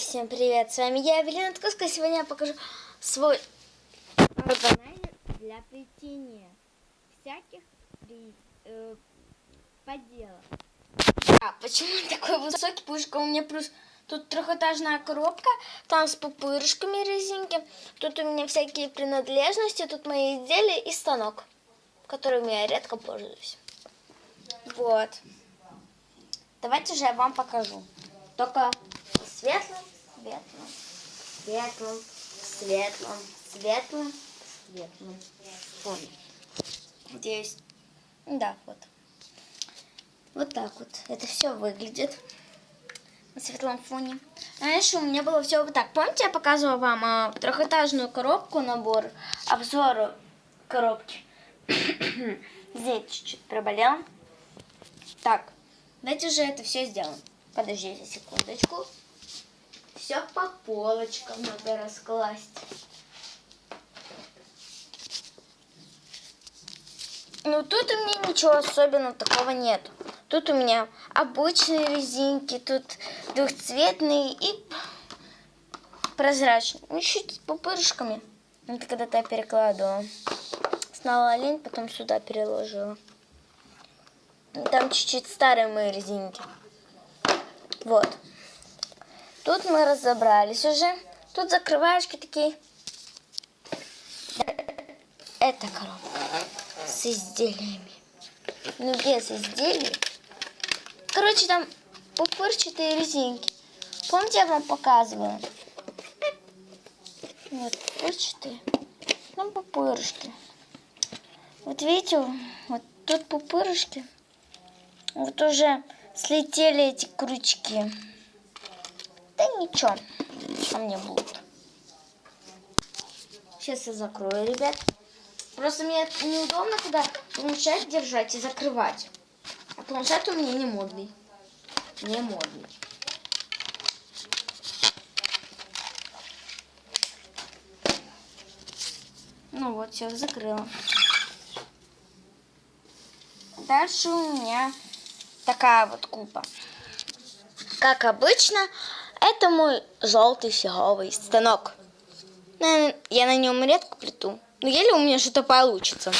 Всем привет, с вами я, Эвелина Ткоска. Сегодня я покажу свой органайзер для плетения всяких при, э, поделок. А почему такой высокий? Что у меня плюс тут трехэтажная коробка, там с пупырышками резинки. Тут у меня всякие принадлежности, тут мои изделия и станок, которым я редко пользуюсь. Вот. Давайте же я вам покажу. Только светлым, светлым, светлым, светлым, светлым, светлым фоне. Надеюсь. Да, вот. Вот так вот. Это все выглядит на светлом фоне. Раньше у меня было все вот так. Помните, я показывала вам а, трехэтажную коробку, набор, обзор коробки. Здесь чуть-чуть проболел. Так, давайте же это все сделаем. Подождите секундочку. Все по полочкам надо раскласть. Ну, тут у меня ничего особенного такого нет. Тут у меня обычные резинки, тут двухцветные и прозрачные. Ну, чуть с пупырышками. Это когда-то я перекладывала. Сняла лень, потом сюда переложила. Там чуть-чуть старые мои резинки. Вот. Тут мы разобрались уже. Тут закрывашки такие. Это коробка с изделиями. Ну, без изделий. Короче, там пупырчатые резинки. Помните, я вам показывала? Вот, пупырчатые. Там пупырышки. Вот видите, вот тут пупырышки. Вот уже слетели эти крючки. Да ничего, что мне будут. Сейчас я закрою, ребят. Просто мне неудобно, когда планшет держать и закрывать. А планшет у меня не модный. Не модный. Ну вот, все, закрыла. Дальше у меня такая вот купа. Как обычно, это мой желтый фиговый станок. Я на нем редко плету. Но еле у меня что-то получится.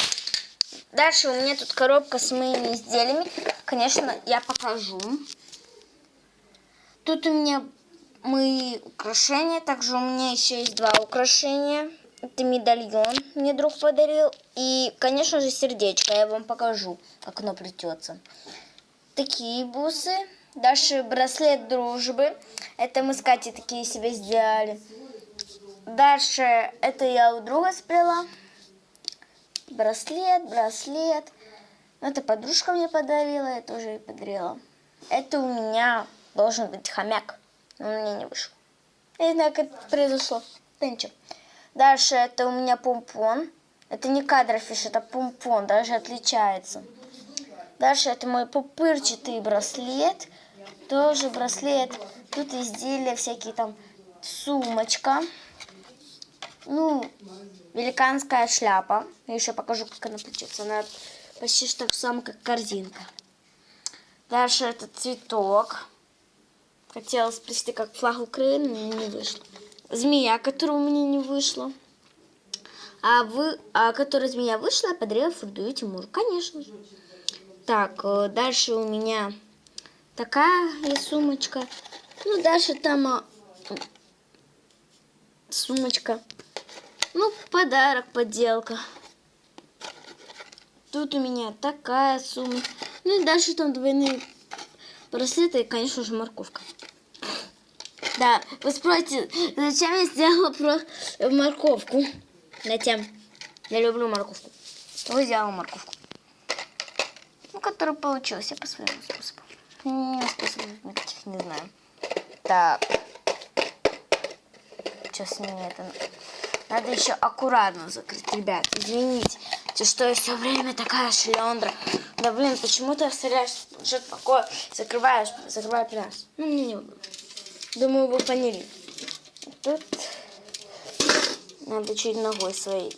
Дальше у меня тут коробка с моими изделиями. Конечно, я покажу. Тут у меня мои украшения. Также у меня еще есть два украшения. Это медальон мне друг подарил. И, конечно же, сердечко. Я вам покажу, как оно плетется. Такие бусы. Дальше браслет дружбы. Это мы с Катей такие себе сделали. Дальше это я у друга сплела. Браслет, браслет. Ну, это подружка мне подарила, я тоже ей подарила. Это у меня должен быть хомяк, но у меня не вышел. Я не знаю, как это произошло. Да ничего. Дальше это у меня помпон. Это не кадрофиш, это помпон, даже отличается. Дальше это мой пупырчатый браслет. Тоже браслет. Тут изделия всякие там. Сумочка. Ну, великанская шляпа. Я еще покажу, как она плетется. Она почти что так самая, как корзинка. Дальше это цветок. Хотела сплести как флаг Украины, но не вышло. Змея, которая у меня не вышла. А вы, а которая змея вышла, я подарила Фурдую Тимуру. Конечно же. Так, э, дальше у меня такая сумочка. Ну, дальше там а, сумочка. Ну, подарок, подделка. Тут у меня такая сумма. Ну и дальше там двойные браслеты и, конечно же, морковка. Да, вы спросите, зачем я сделала про морковку? Затем, я люблю морковку. Вы сделала морковку. Ну, который получился по своему способу. Способов никаких не знаю. Так. Сейчас мне это... Надо еще аккуратно закрыть, ребят. Извините, что я все время такая шлендра. Да блин, почему ты оставляешь что-то такое, закрываешь, закрывай пляж. Ну, мне не удобно. Думаю, вы поняли. Тут надо чуть ногой своей.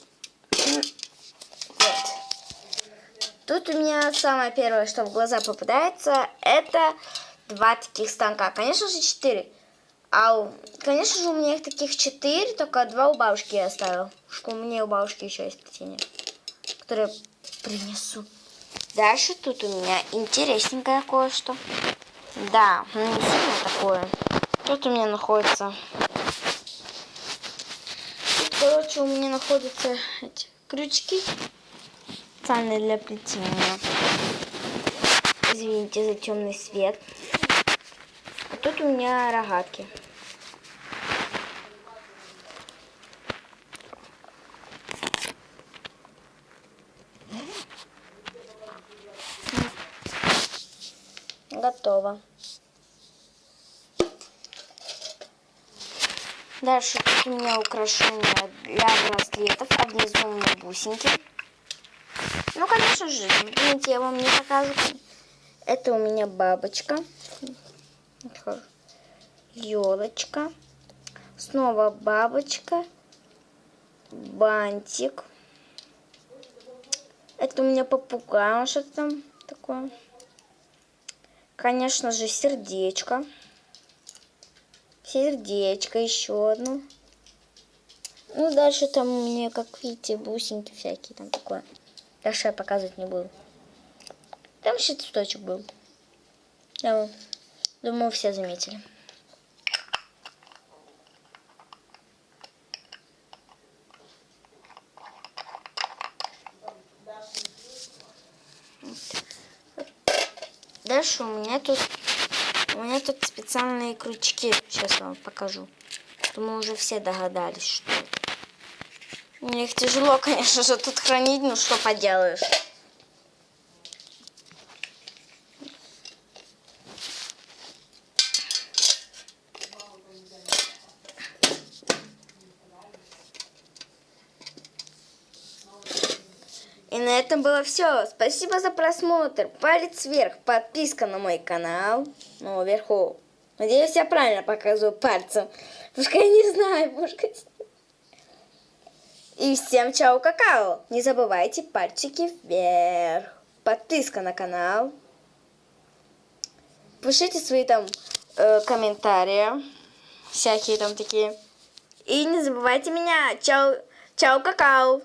Тут у меня самое первое, что в глаза попадается, это два таких станка. Конечно же, четыре. А, у- конечно же, у меня их таких четыре, только два у бабушки я оставил. Что у меня у бабушки еще есть плетение, которое принесу. Дальше тут у меня интересненькое кое-что. Да, не сильно такое. Тут у меня находится... Тут, короче, у меня находятся эти крючки специальные для плетения. Извините за темный свет. А тут у меня рогатки. Готово. Дальше тут у меня украшения для браслетов, а внизу у меня бусинки. Ну, конечно же, извините, я вам не покажу. Это у меня бабочка. Елочка. Снова бабочка. Бантик. Это у меня попугай, он что-то там такое. Конечно же, сердечко. Сердечко, еще одно. Ну, дальше там у меня, как видите, бусинки всякие там такое. Дальше я показывать не буду. Там еще цветочек был. Я думаю, все заметили. Дальше у меня тут у меня тут специальные крючки. Сейчас вам покажу. Думаю, уже все догадались, что. Мне их тяжело, конечно же, тут хранить, ну что поделаешь. И на этом было все. Спасибо за просмотр. Палец вверх, подписка на мой канал. Ну, вверху. Надеюсь, я правильно показываю пальцем. Пускай не знаю, пускай. И всем чао какао. Не забывайте пальчики вверх. Подписка на канал. Пишите свои там э, комментарии. Всякие там такие. И не забывайте меня. Чао, чао какао.